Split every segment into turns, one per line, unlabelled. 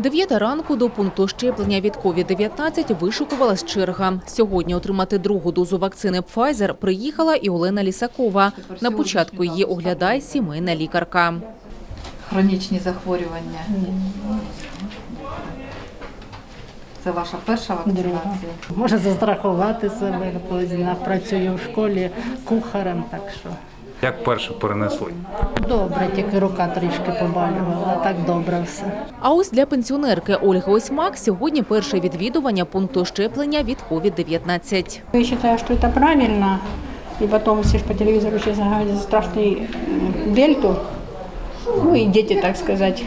Дев'ята ранку до пункту щеплення від COVID-19 вишукувалась черга. Сьогодні отримати другу дозу вакцини Pfizer приїхала і Олена Лісакова. На початку її оглядає сімейна лікарка.
Хронічні захворювання. Це ваша перша вакцинація?
Може застрахувати себе, я працюю в школі кухарем, так що
Як перше перенесли?
добре, тільки рука трішки побалювала, так добре все.
А ось для пенсіонерки Ольги Осьмак сьогодні перше відвідування пункту щеплення від COVID-19.
Я считаю, что это правильно. И потом все ж по телевизору сейчас говорят за страшный м, дельту. Ну и дети, так сказать,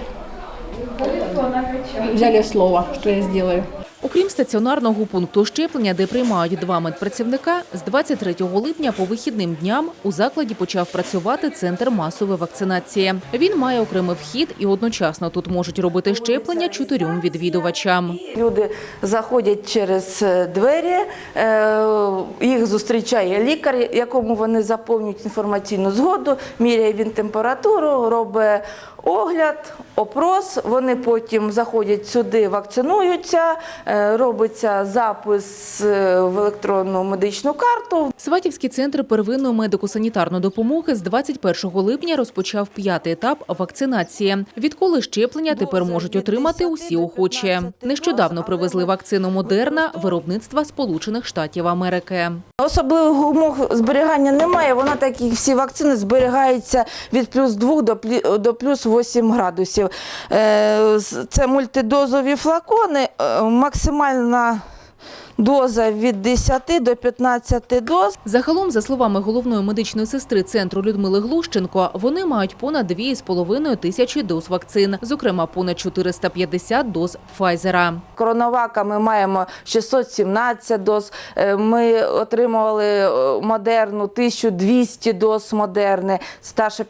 взяли слово, что я сделаю.
Окрім стаціонарного пункту щеплення, де приймають два медпрацівника, з 23 липня по вихідним дням у закладі почав працювати центр масової вакцинації. Він має окремий вхід і одночасно тут можуть робити щеплення чотирьом відвідувачам.
Люди заходять через е, двері, е, їх зустрічає лікар, якому вони заповнюють інформаційну згоду, міряє він температуру, робить огляд, опрос. Вони потім заходять сюди, вакцинуються, е, робиться запис е, в електронну медичну карту.
Сватівський центр первинної медико-санітарної допомоги з 21 липня розпочав п'ятий етап вакцинації. Відколи щеплення тепер можуть отримати усі охочі. Нещодавно привезли вакцину Модерна виробництва Сполучених Штатів Америки.
Особливих умов зберігання немає. Вона так як всі вакцини зберігається від плюс 2 до плі- до плюс 8 градусів. Е, Це мультидозові флакони. Е, Максимальна доза від 10 до 15 доз.
Загалом, за словами головної медичної сестри центру Людмили Глущенко, вони мають понад 2,5 тисячі доз вакцин, зокрема понад 450 доз Пфайзера.
Коронавака ми маємо 617 доз. Е, Ми отримували е, модерну 1200 доз модерни, старше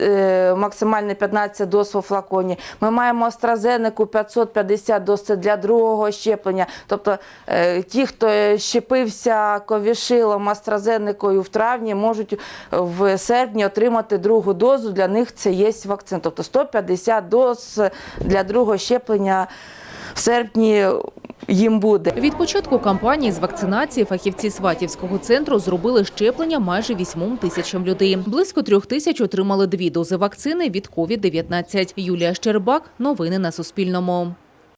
е, максимально 15 доз у флаконі. Ми маємо AstraZeneca 550 доз це для другого щеплення. Тобто ті, хто щепився ковішилом AstraZeneca в травні, можуть в серпні отримати другу дозу. Для них це є вакцина. Тобто 150 доз для другого щеплення в серпні їм буде.
Від початку кампанії з вакцинації фахівці Сватівського центру зробили щеплення майже 8 тисячам людей. Близько трьох тисяч отримали дві дози вакцини від COVID-19. Юлія Щербак. Новини на Суспільному.